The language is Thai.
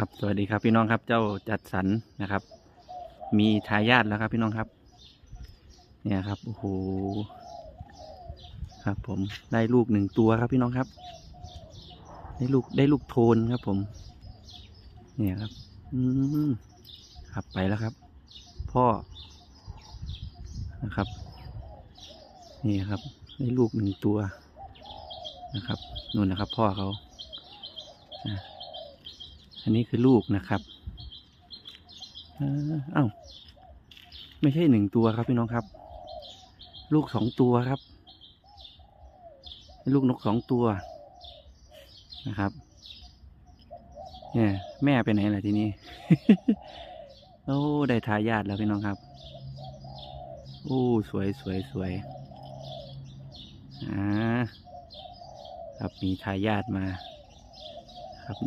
ครับสวัสดีครับพี่น้องครับเจ้าจัดสรรนะครับ มีทายาทแล้วครับพี่น้องครับ เนี่ยครับโอ้โหครับ ผมได้ลูกหนึ่งตัวครับพี่น้องครับ ได้ลูกได้ลูกโทนครับ ผม เนี่ยครับ อืมครับไปแล้วครับ พ่อนะครับ นี่ครับ ได้ลูกหนึ่งตัวนะครับนู่นนะครับ พ่อเขาอะ อันนี้คือลูกนะครับเอ่อเอ้าไม่ใช่หนึ่งตัวครับพี่น้องครับ ลูกสองตัวครับ ลูกนกสองตัวนะครับเนี่ยแม่ไปไหนล่ะทีนี้โอ้ได้ทายาทแล้วพี่น้องครับโอ้สวยสวยสวยอ่าครับมีทายาทมา